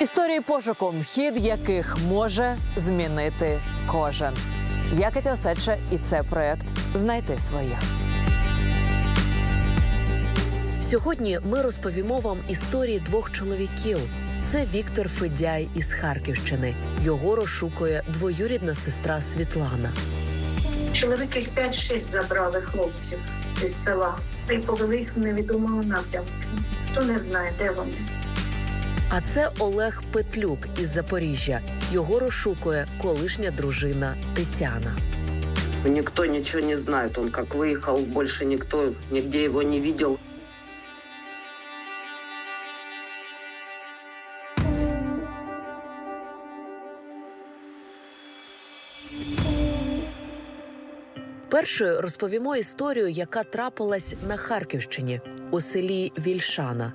Історії пошуку, хід яких може змінити кожен. Я Катя Осадча, і це проект Знайти своїх. Сьогодні ми розповімо вам історії двох чоловіків. Це Віктор Федяй із Харківщини. Його розшукує двоюрідна сестра Світлана. Чоловік їх 5-6 забрали хлопців із села і повели їх в невідомому напрямку. Хто не знає, де вони. А це Олег Петлюк із Запоріжжя. Його розшукує колишня дружина Тетяна. Никто ничего не знает. Он как выехал, больше никто нигде его не видел. Першою розповімо історію, яка трапилась на Харківщині у селі Вільшана.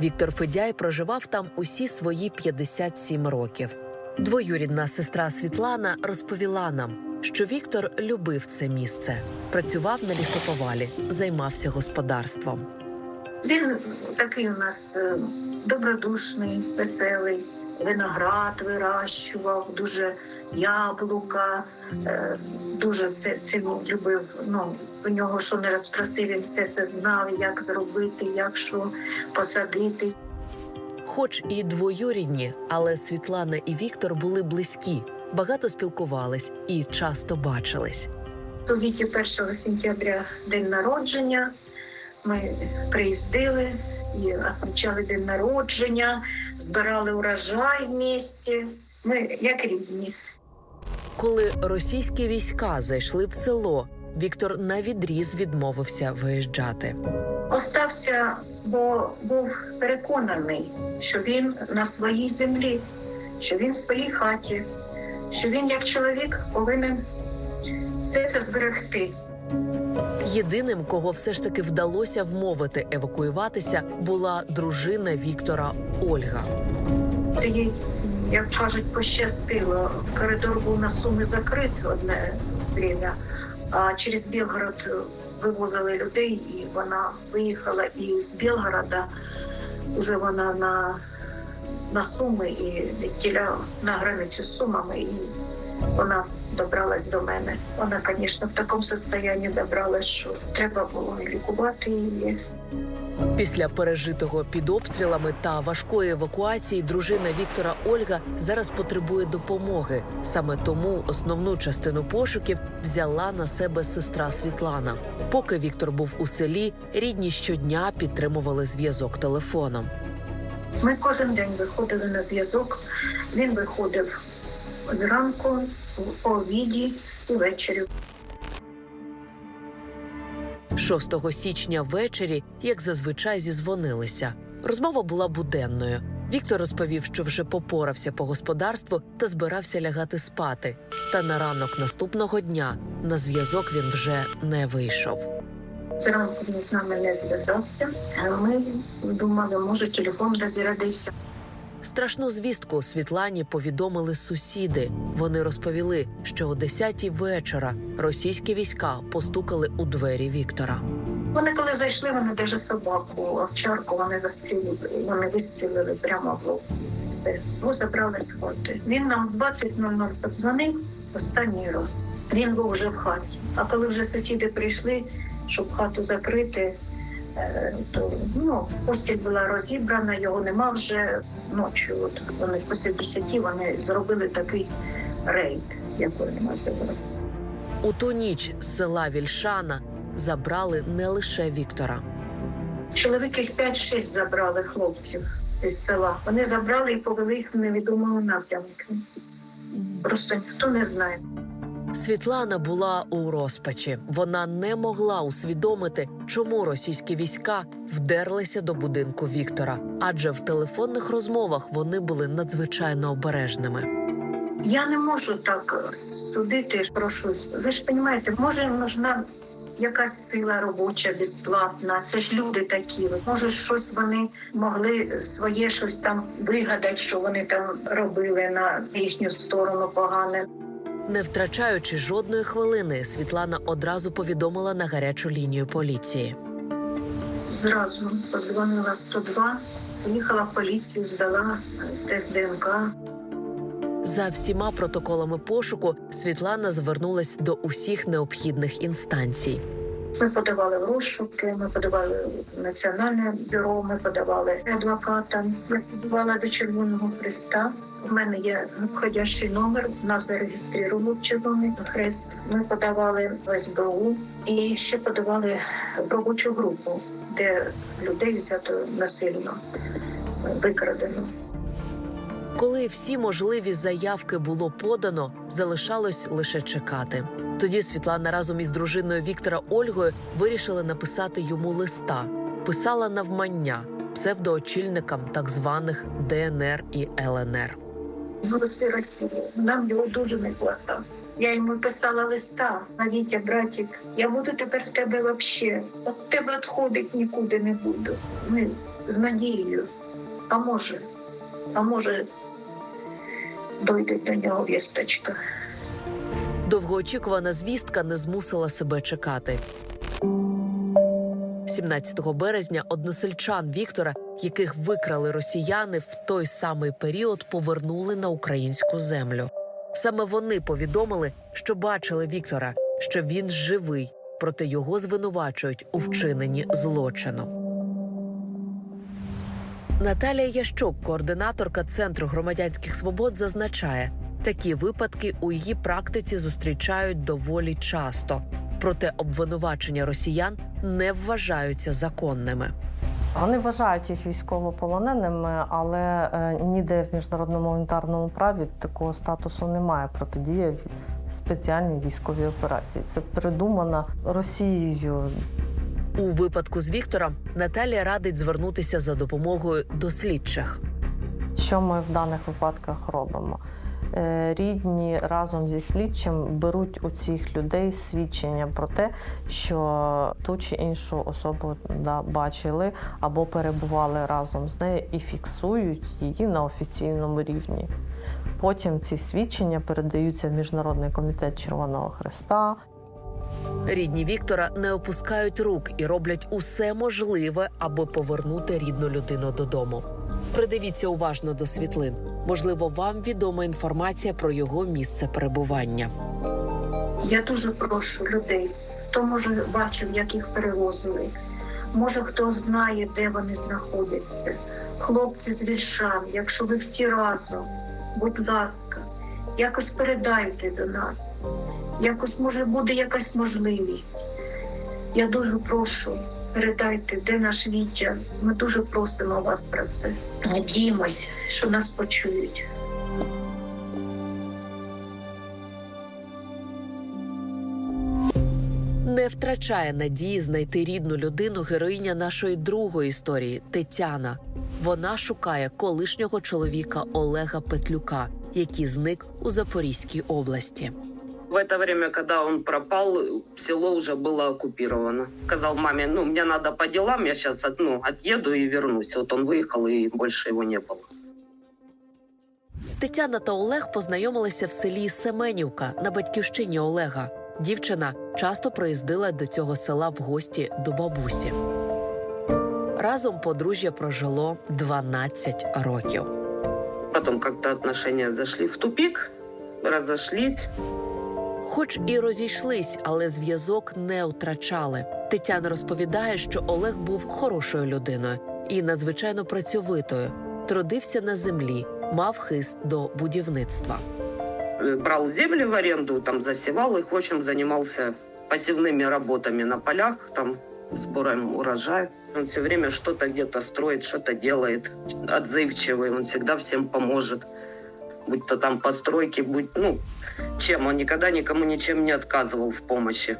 Віктор Федяй проживав там усі свої 57 років. Двоюрідна сестра Світлана розповіла нам, що Віктор любив це місце, працював на лісоповалі, займався господарством. Він такий у нас е, добродушний, веселий, виноград вирощував, дуже яблука, е, дуже це, це любив. Ну, у нього що не розпросив, він все це знав, як зробити, як що посадити. Хоч і двоюрідні, але Світлана і Віктор були близькі, багато спілкувались і часто бачились. У Віті 1 сентября день народження. Ми приїздили і відмічали день народження, збирали урожай в місті. Ми як рідні. Коли російські війська зайшли в село, Віктор навідріз відмовився виїжджати. Остався, бо був переконаний, що він на своїй землі, що він в своїй хаті, що він як чоловік повинен все це зберегти. Єдиним, кого все ж таки вдалося вмовити евакуюватися, була дружина Віктора Ольга. Їй, як кажуть, пощастило. Коридор був на суми закритий одне время, а через Білгород вивозили людей, і вона виїхала і з Білгорода вже вона на, на Суми і тіля на границю з Сумами, і вона добралась до мене. Вона, звісно, в такому стані добралась, що треба було лікувати її. Після пережитого під обстрілами та важкої евакуації дружина Віктора Ольга зараз потребує допомоги. Саме тому основну частину пошуків взяла на себе сестра Світлана. Поки Віктор був у селі, рідні щодня підтримували зв'язок телефоном. Ми кожен день виходили на зв'язок. Він виходив зранку, по обіді і ввечері. 6 січня ввечері, як зазвичай, зізвонилися. Розмова була буденною. Віктор розповів, що вже попорався по господарству та збирався лягати спати. Та на ранок наступного дня на зв'язок він вже не вийшов. Зранку він з нами не зв'язався. Ми думали, може, телефон розрядився. Страшну звістку Світлані повідомили сусіди. Вони розповіли, що о 10-й вечора російські війська постукали у двері Віктора. Вони коли зайшли, вони навіть собаку, овчарку вони застрілили, вони вистрілили прямо в лоб. Все, його забрали з хати. Він нам в 20.00 подзвонив останній раз. Він був вже в хаті. А коли вже сусіди прийшли, щоб хату закрити, то ну, постіль була розібрана, його нема вже ночі. От вони після 10 вони зробили такий рейд, як вони називали. У ту ніч з села Вільшана забрали не лише Віктора. Чоловік їх 5-6 забрали хлопців із села. Вони забрали і повели їх в невідомому напрямку. Просто ніхто не знає. Світлана була у розпачі. Вона не могла усвідомити, чому російські війська вдерлися до будинку Віктора, адже в телефонних розмовах вони були надзвичайно обережними. Я не можу так судити про щось. Ви ж розумієте, може нужна якась сила робоча, безплатна. Це ж люди такі. Може, щось вони могли своє щось там вигадати, що вони там робили на їхню сторону погане. Не втрачаючи жодної хвилини, Світлана одразу повідомила на гарячу лінію поліції. Зразу подзвонила 102, Поїхала в поліцію, здала е, тест ДНК. За всіма протоколами пошуку Світлана звернулась до усіх необхідних інстанцій. Ми подавали в розшуки, ми подавали в національне бюро, ми подавали адвокатам. Я подавала до Червоного Христа. У мене є входящий номер, нас зареєстрував Червоний Хрест. Ми подавали в СБУ і ще подавали робочу групу, де людей взято насильно викрадено. Коли всі можливі заявки було подано, залишалось лише чекати. Тоді Світлана разом із дружиною Віктора Ольгою вирішили написати йому листа. Писала навмання псевдоочільникам так званих ДНР і ЛНР. Ну, сироті, нам його дуже не хватало. Я йому писала листа, а Вітя, братик, я буду тепер в тебе вообще. От тебе відходить нікуди не буду. Ми з надією. А може, а може, дойде до нього вісточка. Довгоочікувана звістка не змусила себе чекати. 17 березня односельчан Віктора, яких викрали росіяни, в той самий період повернули на українську землю. Саме вони повідомили, що бачили Віктора, що він живий, проте його звинувачують у вчиненні злочину. Наталія Ящук, координаторка Центру громадянських свобод, зазначає, такі випадки у її практиці зустрічають доволі часто. Проте обвинувачення росіян не вважаються законними. Вони вважають їх військовополоненими, але е, ніде в міжнародному гуманітарному праві такого статусу немає протидія спеціальній військовій операції. Це придумано Росією У випадку з Віктором Наталія радить звернутися за допомогою до слідчих. Що ми в даних випадках робимо? Е, Рідні разом зі слідчим беруть у цих людей свідчення про те, що ту чи іншу особу да, бачили або перебували разом з нею і фіксують її на офіційному рівні. Потім ці свідчення передаються в Міжнародний комітет Червоного Хреста, Рідні Віктора не опускають рук і роблять усе можливе, аби повернути рідну людину додому. Придивіться уважно до світлин. Можливо, вам відома інформація про його місце перебування. Я дуже прошу людей, хто може бачив, як їх перевозили. Може, хто знає, де вони знаходяться. Хлопці з Вільшан, якщо ви всі разом, будь ласка, якось передайте до нас. Якось може буде якась можливість. Я дуже прошу, передайте, де наш Вітя. Ми дуже просимо вас про це. Надіємось, що нас почують. Не втрачає надії знайти рідну людину героїня нашої другої історії Тетяна. Вона шукає колишнього чоловіка Олега Петлюка, який зник у Запорізькій області. В это время, когда он пропал, село уже было оккупировано. Сказал маме, ну, мне надо по делам, я сейчас ну, отъеду и вернусь. Вот он выехал, и больше его не было. Тетяна та Олег познайомилися в селі Семенівка на батьківщині Олега. Дівчина часто приїздила до цього села в гості до бабусі. Разом подружжя прожило 12 років. Потом как-то отношения зашли в тупик, разошлись. Хоч і розійшлись, але зв'язок не втрачали. Тетяна розповідає, що Олег був хорошою людиною і надзвичайно працьовитою. Трудився на землі, мав хист до будівництва. Э, Брал земли в аренду, там засевал их, в общем, занимался пассивными работами на полях, там сбором урожая. Он все время что-то где-то строит, что-то делает. Отзывчивый, он всегда всем поможет. Будь то там постройки, будь, ну, чем. Он никогда никому ничем не отказывал в помощи.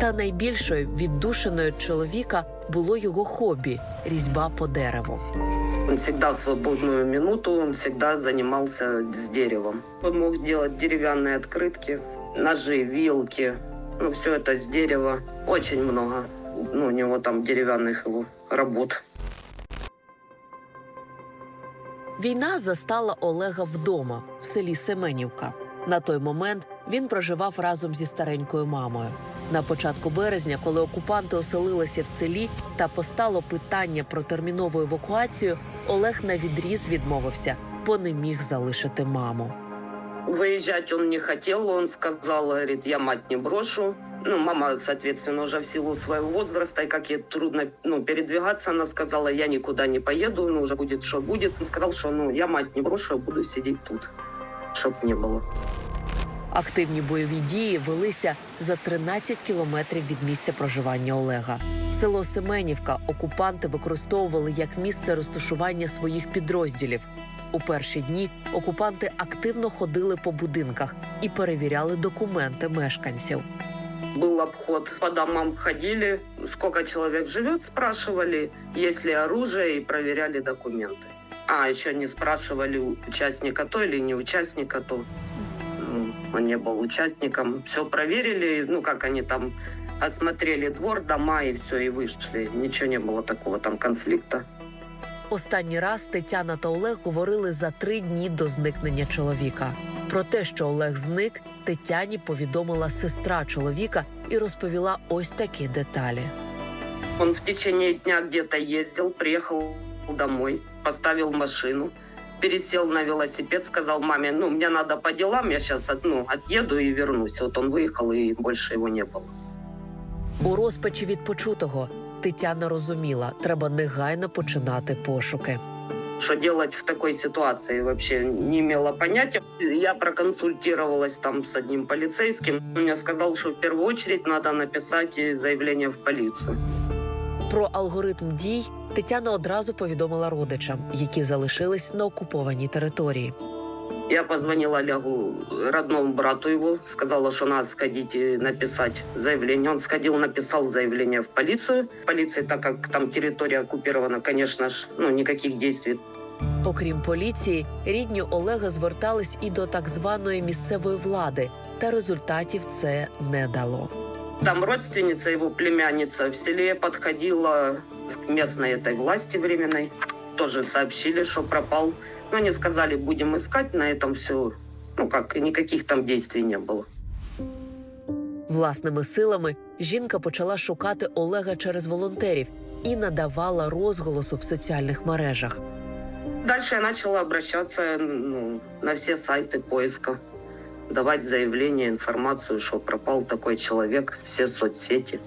Та найбільшою віддушиною чоловіка було його хобі різьба по дереву. Он всегда в свободную минуту, он всегда занимался с деревом. Он мог делать деревянные открытки, ножи, вилки. Ну, все это с дерева. Очень много. Ну, у него там деревянных его работ. Війна застала Олега вдома в селі Семенівка. На той момент він проживав разом зі старенькою мамою. На початку березня, коли окупанти оселилися в селі та постало питання про термінову евакуацію, Олег на відріз відмовився, бо не міг залишити маму. Выезжать он не хотел, он сказал, говорит, я мать не брошу. Ну, мама, соответственно, уже в силу своего возраста, и как ей трудно ну, передвигаться, она сказала, я никуда не поеду, ну, уже будет, что будет. Он сказал, что, ну, я мать не брошу, я буду сидеть тут, чтоб не было. Активні бойові дії велися за 13 кілометрів від місця проживання Олега. Село Семенівка окупанти використовували як місце розташування своїх підрозділів. У перші дні окупанти активно ходили по будинках і перевіряли документи мешканців. Был обход, по домам ходили, сколько человек живет, спрашивали, есть ли оружие, и проверяли документы. А, еще не спрашивали участника то или не участника то. Ну, Он не был участником. Все проверили, ну, как они там осмотрели двор, дома и все, и вышли. Ничего не было такого там конфликта. Останній раз Тетяна та Олег говорили за три дні до зникнення чоловіка. Про те, що Олег зник, Тетяні повідомила сестра чоловіка і розповіла ось такі деталі. Он в течение дня где-то ездил, приехал домой, поставил машину, пересел на велосипед, сказал маме, ну, мне надо по делам, я сейчас ну, отъеду и вернусь. Вот он выехал, и больше его не было. У розпачі від почутого Тетяна розуміла, треба негайно починати пошуки. Что делать в такой ситуации вообще не имела понятия. Я проконсультировалась там с одним полицейским. Он мне сказал, что в первую очередь надо написать заявление в полицию. Про алгоритм дій Тетяна одразу повідомила родичам, які залишились на окупованій території. Я позвонила Олегу, родному брату его, сказала, что надо сходить и написать заявление. Он сходил, написал заявление в полицию. Полиция, так как там территория оккупирована, конечно ж, ну, никаких действий. Окрім поліції, рідні Олега звертались і до так званої місцевої влади, та результатів це не дало. Там родственница, его племянница в селе подходила к местной этой власти временной. Тоже сообщили, что пропал. Но они сказали, будем искать, на этом все. Ну как, никаких там действий не было. Власними силами жінка почала шукати Олега через волонтерів і надавала розголосу в соціальних мережах. Дальше я начала обращаться ну, на все сайты поиска, давать заявление, информацию, что пропал такой человек, все соцсети.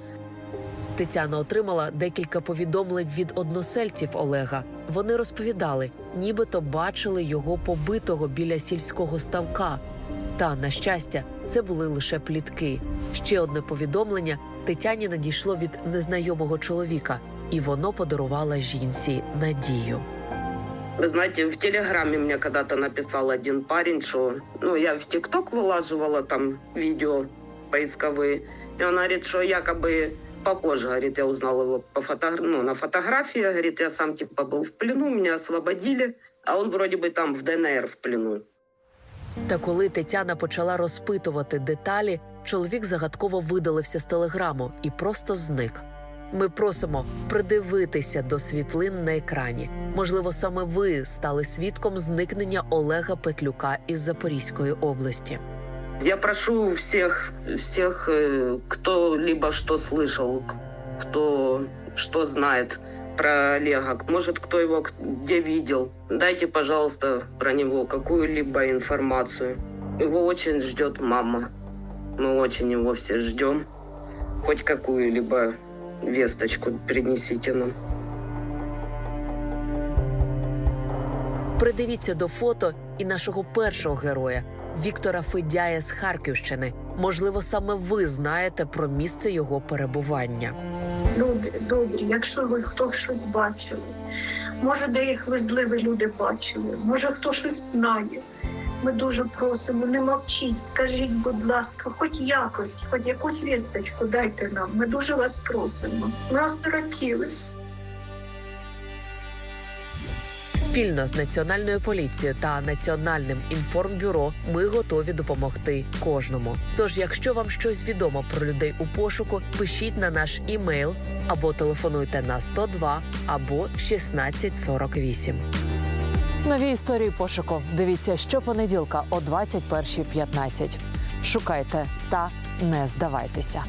Тетяна отримала декілька повідомлень від односельців Олега. Вони розповідали, нібито бачили його побитого біля сільського ставка. Та, на щастя, це були лише плітки. Ще одне повідомлення Тетяні надійшло від незнайомого чоловіка, і воно подарувало жінці надію. Вы знаете, в Телеграме мне когда-то написал один парень, что ну, я в ТикТок вылаживала там видео поисковые. И он говорит, что якобы похож, говорит, я узнал его по фото... ну, на фотографии, говорит, я сам типа был в плену, меня освободили, а он вроде бы там в ДНР в плену. Та коли Тетяна почала розпитувати деталі, чоловік загадково видалився з телеграму і просто зник. Ми просимо придивитися до світлин на екрані. Можливо, саме ви стали свідком зникнення Олега Петлюка із Запорізької області. Я прошу всех, всех, э, кто либо что слышал, к- кто что знает про Олега, может, кто его к- где видел, дайте, пожалуйста, про него какую-либо информацию. Его очень ждет мама. Мы очень его все ждем. Хоть какую-либо весточку принесите нам. Придивіться до фото і нашого першого героя Віктора Федяя з Харківщини. Можливо, саме ви знаєте про місце його перебування. Люди добрі, якщо ви хто щось бачили, може, де їх везли, ви люди бачили, може хто щось знає. Ми дуже просимо, не мовчіть, скажіть, будь ласка, хоч якось, хоч якусь вісточку дайте нам. Ми дуже вас просимо. Ми осиротіли. Спільно з національною поліцією та національним інформбюро ми готові допомогти кожному. Тож, якщо вам щось відомо про людей у пошуку, пишіть на наш імейл або телефонуйте на 102 або 1648. Нові історії пошуку. Дивіться щопонеділка о 21.15. Шукайте та не здавайтеся.